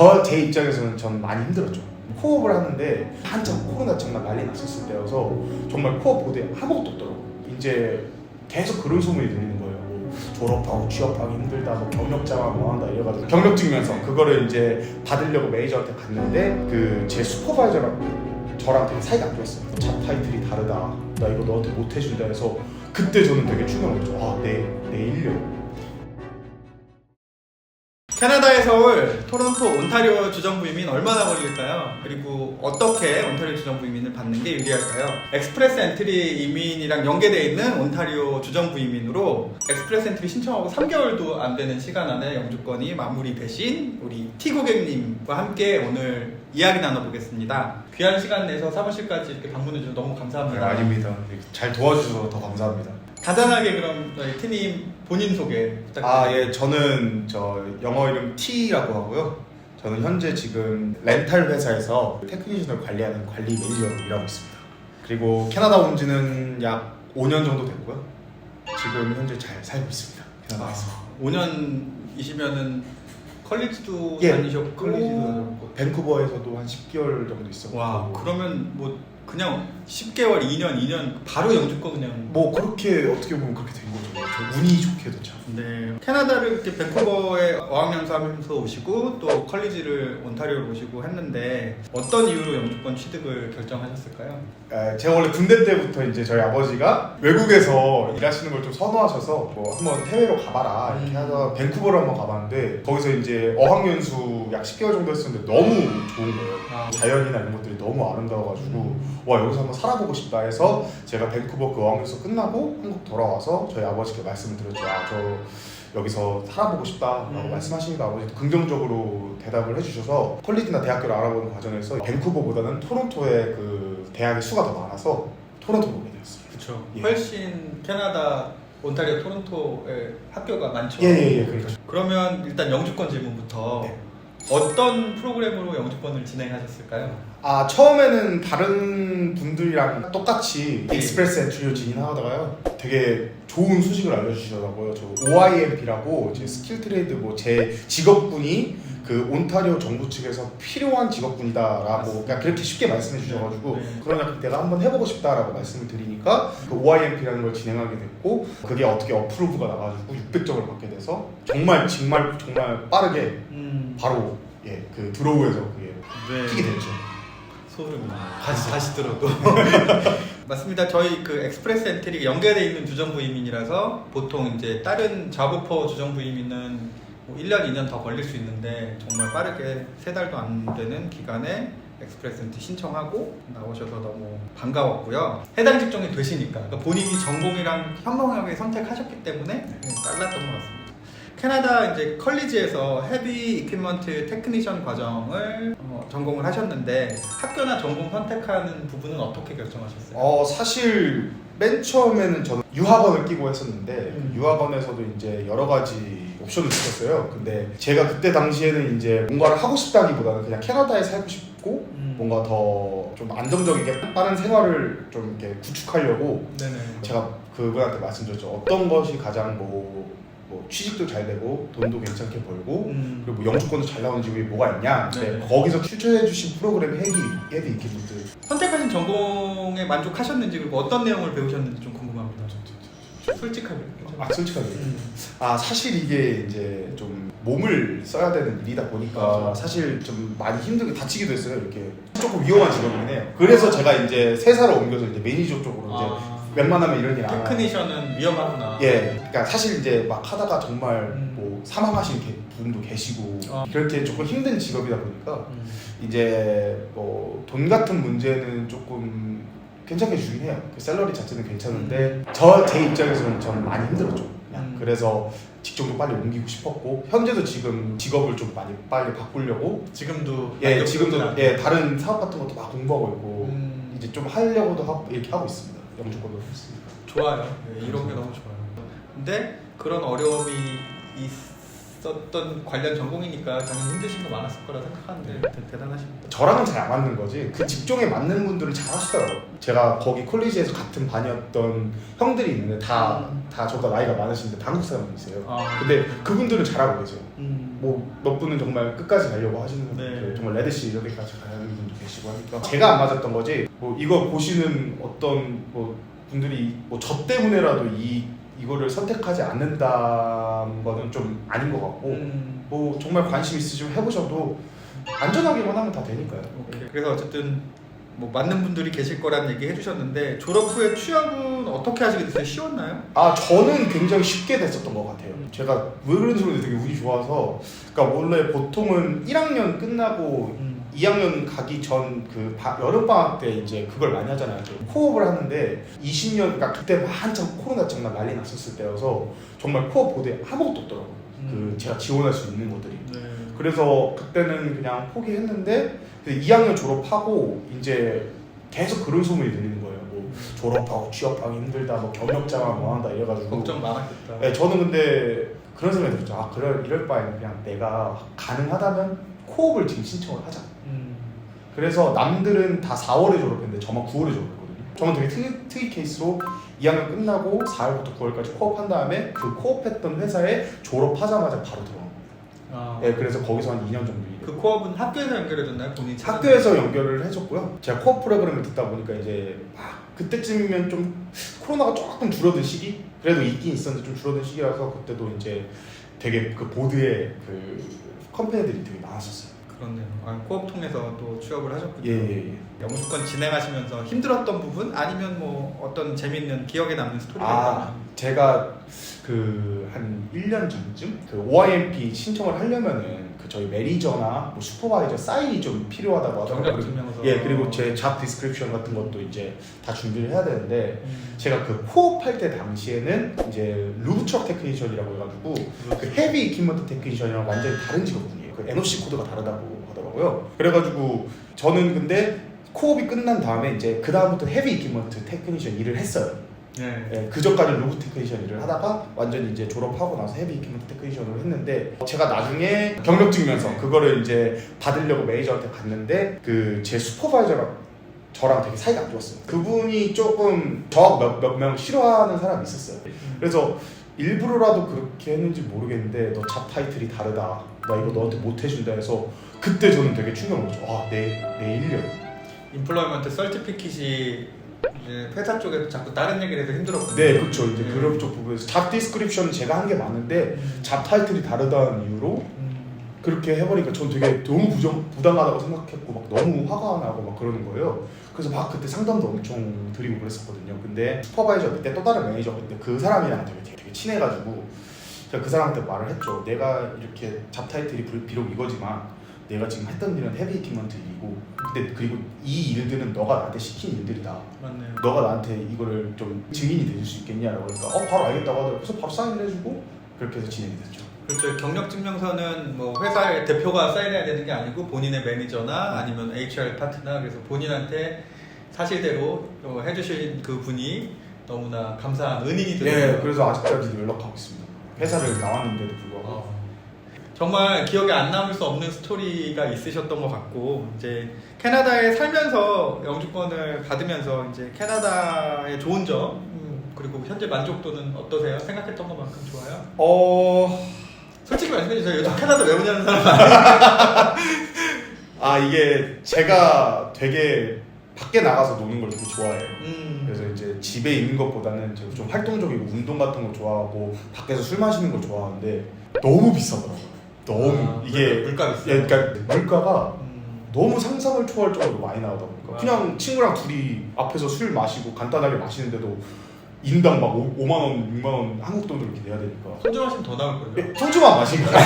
저 제 입장에서는 전 많이 힘들었죠. 코업을 하는데 한참 코로나 정말 난리 났었을 때여서 정말 코업 보드에 아무것도 없더라고요. 이제 계속 그런 소문이 들리는 거예요. 뭐 졸업하고 취업하기 힘들다, 뭐 경력 장악 뭐 한다 이래가지고 경력 증명서 그거를 이제 받으려고 매니저한테 갔는데 그 제 슈퍼바이저랑 저랑 되게 사이가 안 좋았어요. 차 타이틀이 다르다. 나 이거 너한테 못 해준다 해서 그때 저는 되게 충격을 받죠. 아, 내, 내 인력. 캐나다의 서울, 토론토, 온타리오 주정부 이민 얼마나 걸릴까요? 그리고 어떻게 온타리오 주정부 이민을 받는 게 유리할까요? 엑스프레스 엔트리 이민이랑 연계되어 있는 온타리오 주정부 이민으로 엑스프레스 엔트리 신청하고 3개월도 안 되는 시간 안에 영주권이 마무리되신 우리 T 고객님과 함께 오늘 이야기 나눠보겠습니다. 귀한 시간 내서 사무실까지 이렇게 방문해 주셔서 너무 감사합니다. 네, 아닙니다. 잘 도와주셔서 더 감사합니다. 간단하게 그럼 저희 T님 본인 소개 부탁드립니다. 아, 예, 저는 저 영어 이름 T라고 하고요. 저는 현재 지금 렌탈 회사에서 테크니션을 관리하는 관리 매니저로 일하고 있습니다. 그리고 캐나다 온 지는 약 5년 정도 됐고요. 지금 현재 잘 살고 있습니다. 캐나다에서. 아, 5년이시면은 컬리지도 예, 다니셨고 벤쿠버에서도 한 10개월 정도 있었고. 와 그러면 뭐 그냥 10개월, 2년, 2년 바로 영주권 그냥 뭐 그렇게 어떻게 보면 그렇게 된 거죠. 저 운이 좋게도 참. 네 캐나다를 이렇게 밴쿠버에 어학연수하면서 오시고 또 컬리지를 온타리오로 오시고 했는데 어떤 이유로 영주권 취득을 결정하셨을까요? 에, 제가 원래 군대 때부터 이제 저희 아버지가 외국에서 일하시는 걸 좀 선호하셔서 뭐 한번 해외로 가봐라 이렇게 음. 해서 밴쿠버를 한번 가봤는데 거기서 이제 어학연수 약 10개월 정도 했었는데 너무 좋은 거예요. 아. 자연이나 이런 것들이 너무 아름다워가지고 음. 와 여기서 한번 살아보고 싶다 해서 제가 밴쿠버 그 어학연수 끝나고 한국 돌아와서 저희 아버지께 말씀을 드렸죠. 아 저 여기서 살아보고 싶다라고 음. 말씀하시니까 아버지도 긍정적으로 대답을 해주셔서 컬리지나 대학교를 알아보는 과정에서 밴쿠버보다는 토론토의 그 대학의 수가 더 많아서 토론토로 오게 되었습니다. 그렇죠. 예. 훨씬 캐나다 온타리오 토론토에 학교가 많죠. 예예예 그렇죠. 그러면 일단 영주권 질문부터 네. 어떤 프로그램으로 영주권을 진행하셨을까요? 아 처음에는 다른 분들이랑 똑같이 익스프레스 엔트리로 진행하다가요. 되게 좋은 소식을 알려주시더라고요. 저 OIMP라고 제 스킬 트레이드 뭐 제 직업군이 그 온타리오 정부 측에서 필요한 직업군이다라고 그러니까 그렇게 쉽게 말씀해 주셔가지고 네. 그러니까 내가 한번 해보고 싶다라고 말씀을 드리니까 그 OIMP라는 걸 진행하게 됐고 그게 어떻게 어프로브가 나가지고 600점을 받게 돼서 정말 정말 정말 빠르게 음, 바로 예 그 드로우에서 그게 네. 튀게 됐죠. 소름. 다시 다시 들어도. 맞습니다. 저희 그 엑스프레스 엔트리 연계돼 있는 주정부 이민이라서 보통 이제 다른 자부퍼 주정부 이민은 뭐 1년, 2년 더 걸릴 수 있는데 정말 빠르게 세 달도 안 되는 기간에 엑스프레스 엔트리 신청하고 나오셔서 너무 반가웠고요. 해당 직종이 되시니까 그러니까 본인이 전공이랑 현명하게 선택하셨기 때문에 네, 빨랐던 것 같습니다. 캐나다 이제 컬리지에서 헤비 이퀴먼트 테크니션 과정을 어, 전공을 하셨는데 학교나 전공 선택하는 부분은 어떻게 결정하셨어요? 어 사실 맨 처음에는 저는 유학원을 끼고 했었는데 음. 유학원에서도 이제 여러 가지 옵션을 있었어요. 근데 제가 그때 당시에는 이제 뭔가를 하고 싶다기보다는 그냥 캐나다에 살고 싶고 음. 뭔가 더 좀 안정적이게 빠른 생활을 좀 이렇게 구축하려고 네네. 제가 그분한테 말씀드렸죠. 어떤 것이 가장 뭐, 뭐 취직도 잘 되고 돈도 괜찮게 벌고 음. 그리고 뭐 영주권도 잘 나오는 직업이 뭐가 있냐. 근데 네. 거기서 추천해주신 프로그램 헤디 헤디 이퀴먼트 선택하신 전공에 만족하셨는지 그리고 어떤 내용을 배우셨는지 좀 궁금합니다. 솔직하게. 아 솔직하게 음. 아 사실 이게 이제 좀 몸을 써야 되는 일이다 보니까. 사실 좀 많이 힘들게 다치기도 했어요 이렇게 조금 위험한 직업이긴 해요 그래서 제가 이제 회사를 옮겨서 이제 매니저 쪽으로 이제 아, 웬만하면 이런 일 안 하고 테크니션은 위험하구나. 예 그러니까 사실 이제 막 하다가 정말 음. 뭐 사망하신 게- 분도 계시고 아. 그렇게 조금 힘든 직업이다 보니까 음. 이제 뭐 돈 같은 문제는 조금 괜찮게 주긴 해요. 그 샐러리 자체는 괜찮은데 저 제 입장에서는 전 많이 힘들었죠. 그냥 음. 그래서 직종도 빨리 옮기고 싶었고 현재도 지금 직업을 좀 많이 빨리 바꾸려고 지금도 예 지금도. 예 다른 사업 같은 것도 막 공부하고 있고 음. 이제 좀 하려고도 하고 이렇게 하고 있습니다. 영주권도 했습니다. 좋아요. 네, 이런 게 너무 좋아요. 근데 그런 어려움이 있 었던 관련 전공이니까 당연히 힘드신 거 많았을 거라 생각하는데 대- 대단하십니다. 저랑은 잘 안 맞는 거지. 그 직종에 맞는 분들은 잘 하시더라고요 제가 거기 콜리지에서 같은 반이었던 형들이 있는데 다, 다 저보다 나이가 많으신데 다 한국 사람이세요. 아, 근데 그분들은 잘하고 계세요. 음, 뭐 몇 분은 정말 끝까지 가려고 하시는 분들 네. 정말 레드시 이렇게까지 가는 분도 계시고 하니까 제가 안 맞았던 거지. 뭐 이거 보시는 어떤 뭐 분들이 뭐 저 때문에라도 이 이거를 선택하지 않는다는 거는 좀 아닌 것 같고 음, 뭐 정말 관심 있으시면 해보셔도 안전하게만 하면 다 되니까요. 오케이. 그래서 어쨌든 뭐 맞는 분들이 계실 거라는 얘기 해주셨는데 졸업 후에 취업은 어떻게 하시게 됐어요? 쉬웠나요? 아 저는 굉장히 쉽게 됐었던 것 같아요. 제가 왜 그런지 모르겠는데 되게 운이 좋아서 그러니까 원래 보통은 1학년 끝나고 음. 2학년 가기 전 그 여름 방학 때 이제 그걸 많이 하잖아요. 그 코업을 하는데 20년 그러니까 그때 한참 코로나 장난 난리 났었을 때여서 정말 코업 보드에 아무것도 없더라고요. 음. 그 제가 지원할 수 있는 것들이. 네. 그래서 그때는 그냥 포기했는데 그 2학년 졸업하고 이제 계속 그런 소문이 들리는 거예요. 뭐 졸업하고 취업하기 힘들다, 뭐 경력자가 뭐 한다 이래가지고. 걱정 많았겠다. 네, 저는 근데 그런 생각이 들었죠. 아, 그럴 이럴 바에는 그냥 내가 가능하다면 코업을 지금 신청을 하자. 음. 그래서 남들은 다 4월에 졸업했는데 저만 9월에 졸업했거든요. 저는 되게 특이, 특이 케이스로 2학년 끝나고 4월부터 9월까지 코업한 다음에 그 코업했던 회사에 졸업하자마자 바로 들어간 거예요. 아. 네, 그래서 거기서 한 2년 정도 일했어요. 그 코업은 학교에서 연결해줬나요? 본인 학교에서 연결을 해줬고요. 제가 코업 프로그램을 듣다 보니까 이제 막 그때쯤이면 좀 코로나가 조금 줄어든 시기? 그래도 있긴 있었는데 좀 줄어든 시기라서 그때도 이제 되게 그 보드에 그 컴퍼니들이 되게 많았었어요. 그렇네요. 아, 코업 통해서 또 취업을 하셨군요. 예, 예, 예. 영주권 진행하시면서 힘들었던 부분 아니면 뭐 어떤 재밌는 기억에 남는 스토리가 아, 있다면 제가 그 한 1년 전쯤 그 OIMP 신청을 하려면은 그 저희 매니저나 뭐 슈퍼바이저 사인이 좀 필요하다고 하더라고요. 증명서. 예, 그리고 제 잡 디스크립션 같은 것도 이제 다 준비를 해야 되는데 음. 제가 그 코업 할 때 당시에는 이제 루브트럭 테크니션이라고 해가지고 그 헤비 이퀴먼트 테크니션이랑 완전히 다른 직업군이에요. 그 NOC 코드가 다르다고 하더라고요. 그래가지고 저는 근데 코업이 끝난 다음에 이제 그 다음부터 헤비 이퀴먼트 테크니션 일을 했어요. 네. 예, 그 전까지 로봇 테크니션 일을 하다가 완전히 이제 졸업하고 나서 헤비 이퀴먼트 테크니션으로 했는데 제가 나중에 경력 증명서 그거를 이제 받으려고 매니저한테 갔는데 그 제 슈퍼바이저랑 저랑 되게 사이가 안 좋았어요. 그분이 조금 저몇 명 싫어하는 사람이 있었어요. 그래서 일부러라도 그렇게 했는지 모르겠는데 너 잡 타이틀이 다르다. 나 이거 너한테 못 해준다 해서 그때 저는 되게 충격을 먹었죠. 아, 내, 내 1년. 인플로이먼트 설티피킷이 이제 회사 쪽에서 자꾸 다른 얘기를 해서 힘들었거든요. 네, 그렇죠. 이제 네. 그런 쪽 부분에서 잡 디스크립션은 제가 한 게 많은데 음. 잡 타이틀이 다르다는 이유로 음. 그렇게 해버리니까 전 되게 너무 부정, 부당하다고 생각했고 막 너무 화가 나고 막 그러는 거예요. 그래서 막 그때 상담도 엄청 드리고 그랬었거든요. 근데 슈퍼바이저 그때 또 다른 매니저가 있는데 그 사람이랑 되게, 되게 친해가지고 제가 그 사람한테 말을 했죠. 내가 이렇게 잡 타이틀이 비- 비록 이거지만 내가 지금 했던 일은 헤비 이퀴먼트 일이고 근데 그리고 이 일들은 너가 나한테 시킨 일들이다. 맞네요. 너가 나한테 이거를 좀 증인이 돼줄 수 있겠냐라고 하니까 어 바로 알겠다고 하더라고 그래서 바로 사인을 해주고 그렇게 해서 진행이 됐죠 그렇죠. 경력 증명서는 뭐 회사의 대표가 사인해야 되는 게 아니고 본인의 매니저나 아니면 HR 파트너 그래서 본인한테 사실대로 어, 해주신 그 분이 너무나 감사한 은인이 되는 네 거예요. 그래서 아직까지도 연락하고 있습니다 회사를 나왔는데도 불구하고 어. 정말 기억에 안 남을 수 없는 스토리가 있으셨던 것 같고 이제 캐나다에 살면서 영주권을 받으면서 이제 캐나다의 좋은 점 음, 그리고 현재 만족도는 어떠세요? 생각했던 것만큼 좋아요? 어... 솔직히 말씀해 주세요. 요즘 캐나다 왜 오냐는 사람. 아 이게 제가 되게 밖에 나가서 노는 걸 되게 좋아해요 음. 그래서 이제 집에 있는 것보다는 제가 좀 활동적이고 운동 같은 거 좋아하고 밖에서 술 마시는 걸 좋아하는데 너무 비싸더라고요 너무 아, 이게 물가 비싸. 예, 그러니까 물가가 음. 너무 상상을 초월 정도로 많이 나오다 보니까 아. 그냥 친구랑 둘이 앞에서 술 마시고 간단하게 마시는데도 인당 막 5, 만 원, 6만 원 한국 돈으로 이렇게 내야 되니까 소주 마시면 더 나올 거예요. 예, 소주만 마신 거예요.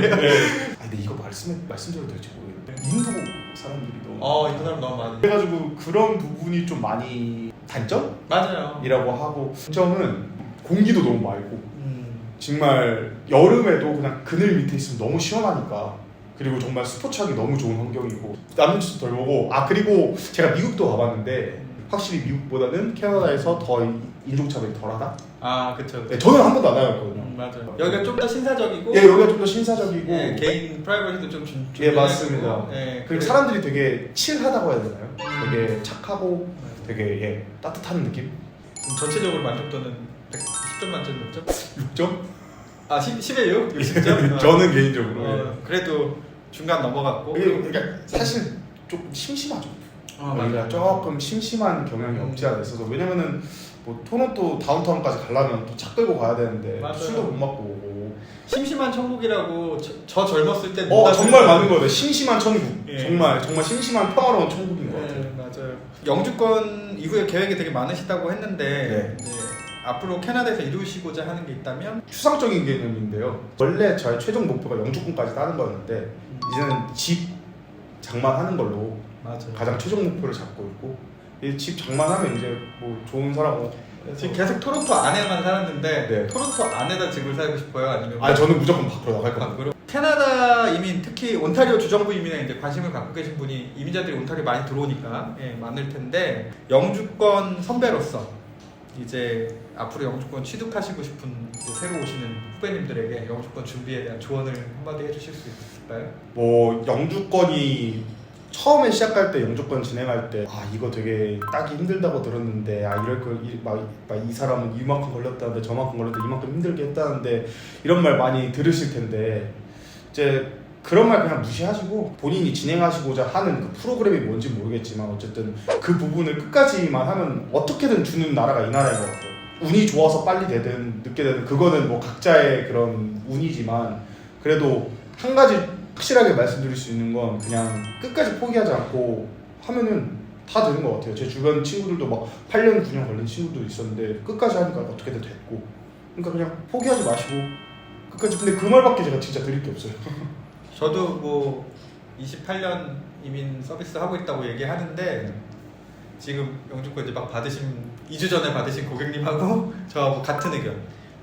네. 아 근데 이거 말씀 말씀드려도 될지 모르겠는데 인도 사람들이 너무 어, 이 사람 너무 많이. 그래가지고 그런 부분이 좀 많이 단점이라고 맞아요. 하고 장점은 공기도 너무 맑고 음. 정말 여름에도 그냥 그늘 밑에 있으면 너무 시원하니까 그리고 정말 스포츠하기 너무 좋은 환경이고 남는 짓도 덜 보고 아 그리고 제가 미국도 가봤는데 확실히 미국보다는 캐나다에서 더 이- 인종차별이 덜하다 아 그쵸. 네, 저는 한 번도 안 하였거든요. 음, 맞아요. 여기가 좀 더 신사적이고 예, 여기가 좀 더 신사적이고 예, 개인 프라이버시도 좀 준. 예, 맞습니다. 예, 그리고 그래- 사람들이 되게 칠하다고 해야 되나요? 음. 되게 착하고. 되게 예, 따뜻한 느낌? 그럼 전체적으로 만족도는 10점 만점 몇 점? 6점? 아 10, 10에 6? 60점? 저는 개인적으로 예. 어, 그래도 중간 넘어갔고 이게 그러니까 사실 좀 심심하죠. 어, 여기가 맞아요. 조금 심심한 경향이 음. 없지 않아 있어서 왜냐면은 뭐 토론토 다운타운까지 가려면 또 차 끌고 가야 되는데 맞아요. 술도 못 먹고 오고 심심한 천국이라고 저, 저 젊었을 때어못 정말 맞는 거예요 심심한 천국 예. 정말 정말 심심한 평화로운 천국인 것 같아요 네, 맞아요. 영주권 이후에 계획이 되게 많으시다고 했는데 네. 이제 앞으로 캐나다에서 이루시고자 하는 게 있다면 추상적인 개념인데요 원래 저의 최종 목표가 영주권까지 따는 거였는데 이제는 집 장만하는 걸로 맞아요. 가장 최종 목표를 잡고 있고 이 집 장만하면 이제 뭐 좋은 사람 지금 계속 토론토 안에만 살았는데 네. 토론토 안에다 집을 살고 싶어요? 아니면 아 저는 무조건 밖으로 나갈 겁니다 밖으로? 캐나다 이민 특히 온타리오 주정부 이민에 이제 관심을 갖고 계신 분이 이민자들이 온타리오 많이 들어오니까 예, 많을 텐데 영주권 선배로서 이제 앞으로 영주권 취득하시고 싶은 이제 새로 오시는 후배님들에게 영주권 준비에 대한 조언을 한마디 해주실 수 있을까요? 뭐 영주권이 처음에 시작할 때 영주권 진행할 때 아 이거 되게 따기 힘들다고 들었는데 아 이럴 거막이 사람은 이만큼 걸렸다는데 저만큼 걸렸다 이만큼 힘들게 했다는데 이런 말 많이 들으실 텐데 이제 그런 말 그냥 무시하시고 본인이 진행하시고자 하는 그 프로그램이 뭔지 모르겠지만 어쨌든 그 부분을 끝까지만 하면 어떻게든 주는 나라가 이 나라인 것 같아요. 운이 좋아서 빨리 되든 늦게 되든 그거는 뭐 각자의 그런 운이지만 그래도 한 가지 확실하게 말씀드릴 수 있는 건 그냥 끝까지 포기하지 않고 하면은 다 되는 것 같아요. 제 주변 친구들도 막 8년, 9년 걸린 친구도 있었는데 끝까지 하니까 어떻게든 됐고 그러니까 그냥 포기하지 마시고 끝까지 근데 그 말밖에 제가 진짜 드릴 게 없어요. 저도 뭐 28년 이민 서비스 하고 있다고 얘기하는데 지금 영주권 이제 막 받으신 2주 전에 받으신 고객님하고 저하고 같은 의견.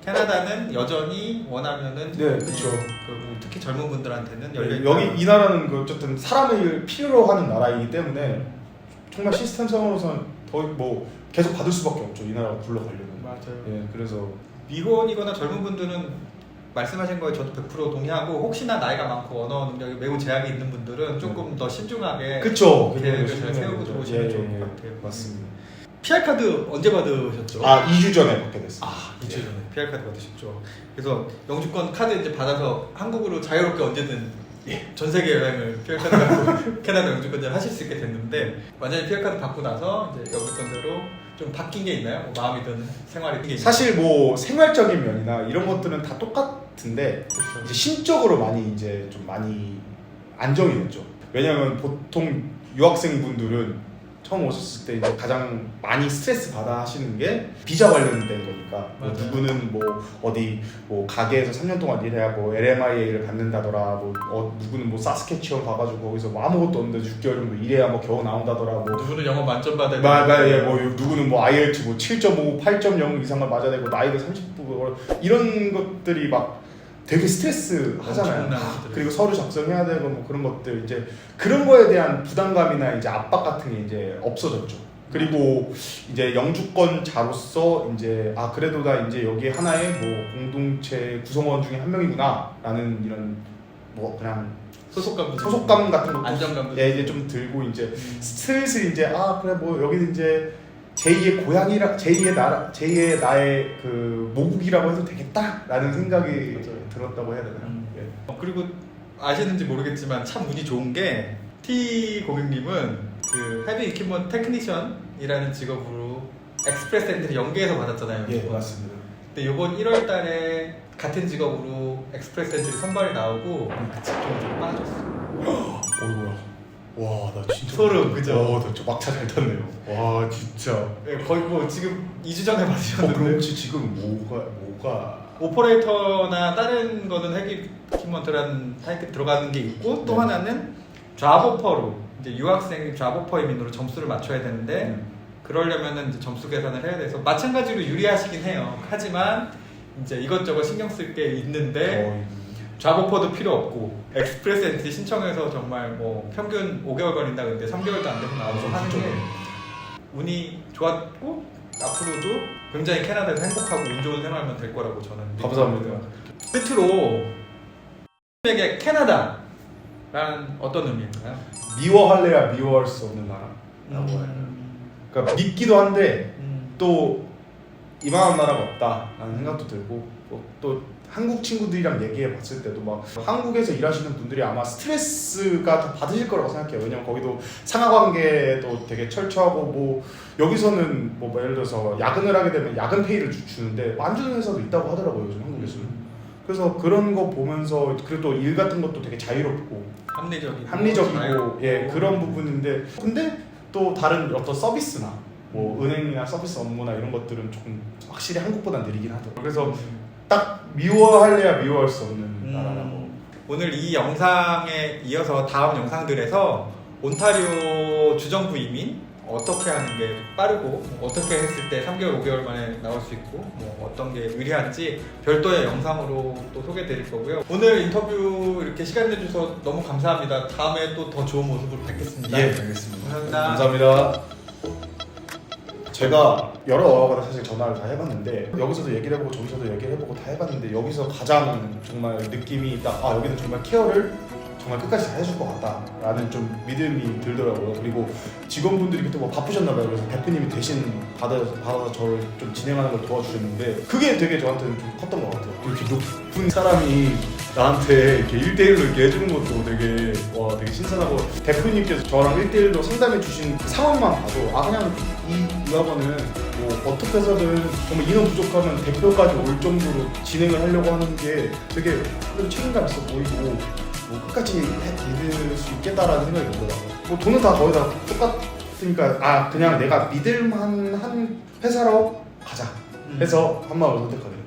캐나다는 여전히 원하면은 네, 그쵸. 그리고 특히 젊은 분들한테는 열려 네, 여기 이 나라는 그 어쨌든 사람을 필요로 하는 나라이기 때문에 정말 시스템상으로서는 거의 뭐 계속 받을 수밖에 없죠. 이 나라가 굴러가려면. 맞아요. 예, 그래서 미혼이거나 젊은 분들은 말씀하신 거에 저도 100% 동의하고 혹시나 나이가 많고 언어 능력이 매우 제약이 있는 분들은 조금 더 신중하게 그쵸. 계획을 잘 세우고. 들어오시면 예, 좋을 예, 것 같아요. 맞습니다. PR 카드 언제 받으셨죠? 아 2주 전에 받게 됐어요. 아, 2주 전에 PR 카드 받으셨죠. 그래서 영주권 카드 이제 받아서 한국으로 자유롭게 언제든 전 세계 여행을 PR 카드 갖고 캐나다 영주권자를 하실 수 있게 됐는데 완전히 PR 카드 받고 나서 이제 영주권자로 좀 바뀐 게 있나요? 뭐 마음이 드는 생활이 게 있나요? 사실 뭐 생활적인 면이나 이런 것들은 다 똑같은데 그렇죠. 이제 심적으로 많이 이제 좀 많이 안정이 됐죠. 왜냐면 보통 유학생분들은 처음 오셨을 때 이제 가장 많이 스트레스 받아 하시는 게 비자 관련된 거니까. 뭐 맞아요. 누구는 뭐 어디 뭐 가게에서 3년 동안 일해야 뭐 LMIA를 받는다더라 뭐 어, 누구는 뭐 사스케치원 가가지고 거기서 뭐 아무것도 없는데 6개월 정도 일해야 뭐 겨우 나온다더라 뭐. 누구는 영어 만점 받아야 예, 되는데. 뭐 누구는 뭐 IELTS 뭐 7.5, 8.0 이상을 맞아야 되고 나이도 30도 이런 것들이 막 되게 스트레스 하잖아요. 엄청난 아. 그리고 서류 작성해야 되고 뭐 그런 것들 이제 그런 거에 대한 부담감이나 이제 압박 같은 게 이제 없어졌죠. 그리고 이제 영주권자로서 이제 아 그래도 나 이제 여기 하나의 뭐 공동체 구성원 중에 한 명이구나라는 이런 뭐 그냥 소속감 소속감 같은 것도 안정감도 예, 이제 좀 들고 이제 음. 슬슬 이제 아 그래 뭐 여기는 이제 제2의 고향이라 제2의 나라 제2의 나의 그 모국이라고 해도 되겠다라는 생각이 맞아요. 들었다고 해야 되나요? 음. 예. 어, 그리고 아시는지 모르겠지만 참 운이 좋은 게 T 고객님은 그 헤비 이퀴먼 테크니션이라는 직업으로 엑스프레스 엔트리 연계해서 받았잖아요. 예. 맞습니다. 근데 이번 1월 달에 같은 직업으로 엑스프레스 엔트리 선발이 나오고 그 직종이 좀 빠졌어. 와, 나 진짜 소름, 그죠? 와, 나저 막차 잘 탔네요. 와, 진짜. 예, 거의 뭐 지금 2주 전에 어, 그럼 받으셨는데 혹시 지금 뭐가 뭐가 오퍼레이터나 다른 거는 헤비 이퀴먼트라는 타이틀 들어가는 게 있고 또 네. 하나는 좌보퍼로 이제 유학생 좌보퍼 이민으로 점수를 맞춰야 되는데 음. 그러려면은 이제 점수 계산을 해야 돼서 마찬가지로 유리하시긴 해요. 하지만 이제 이것저것 신경 쓸 게 있는데 어, 좌보퍼도 필요 없고 엑스프레스 엔트리 신청해서 정말 뭐 평균 5개월 걸린다 근데 3개월도 안 나오고 어, 하는 게 운이 좋았고 앞으로도 굉장히 캐나다에서 행복하고 운 좋은 생활만 될 거라고 저는 믿습니다. 감사합니다. 끝으로 에게 캐나다라는 어떤 의미인가요? 미워할래야 미워할 수 없는 나라라고 해요. 그러니까 믿기도 한데 음. 또 이만한 나라가 없다라는 생각도 들고 뭐또 한국 친구들이랑 얘기해 봤을 때도 막 한국에서 일하시는 분들이 아마 스트레스가 더 받으실 거라고 생각해요. 왜냐면 거기도 상하 관계도 되게 철저하고 뭐 여기서는 뭐 예를 들어서 야근을 하게 되면 야근 페이를 주, 주는데 안 주는 회사도 있다고 하더라고요. 요즘 한국에서는. 그래서 그런 거 보면서 그리고 또일 같은 것도 되게 자유롭고 합리적이고 합리적이고 자유롭고. 예 그런 부분인데 근데 또 다른 어떤 서비스나 뭐 은행이나 서비스 업무나 이런 것들은 조금 확실히 한국보다 느리긴 하더라고요. 그래서 딱 미워할래야 미워할 수 없는 음. 나라라고. 오늘 이 영상에 이어서 다음 영상들에서 온타리오 주정부 이민 어떻게 하는 게 빠르고 뭐 어떻게 했을 때 3개월, 5개월 만에 나올 수 있고 뭐 어떤 게 의뢰한지 별도의 영상으로 또 소개해 드릴 거고요. 오늘 인터뷰 이렇게 시간 내주셔서 너무 감사합니다. 다음에 또 더 좋은 모습으로 뵙겠습니다. 예, 알겠습니다. 감사합니다. 감사합니다. 제가 여러 어학원에 사실 전화를 다 해봤는데 여기서도 얘기를 해보고 저기서도 얘기를 해보고 다 해봤는데 여기서 가장 정말 느낌이 딱 아 여기는 정말 케어를 정말 끝까지 잘 해줄 것 같다라는 좀 믿음이 들더라고요. 그리고 직원분들이 그때 뭐 바쁘셨나봐요. 그래서 대표님이 대신 받아, 받아서 저를 좀 진행하는 걸 도와주셨는데 그게 되게 저한테는 좀 컸던 것 같아요. 이렇게 높은 사람이 나한테 이렇게 1대1로 이렇게 해주는 것도 되게 와 되게 신선하고 대표님께서 저랑 1대1로 상담해 주신 그 상황만 봐도 아 그냥 이 유학원은 뭐 어떻게 해서든 정말 인원 부족하면 대표까지 올 정도로 진행을 하려고 하는 게 되게 그래도 책임감 있어 보이고 뭐 끝까지 해- 믿을 수 있겠다라는 생각이 들더라고요. 뭐 돈은 다 거의 다 똑같으니까 아 그냥 내가 믿을만한 회사로 가자 음. 해서 한 마음을 선택하게.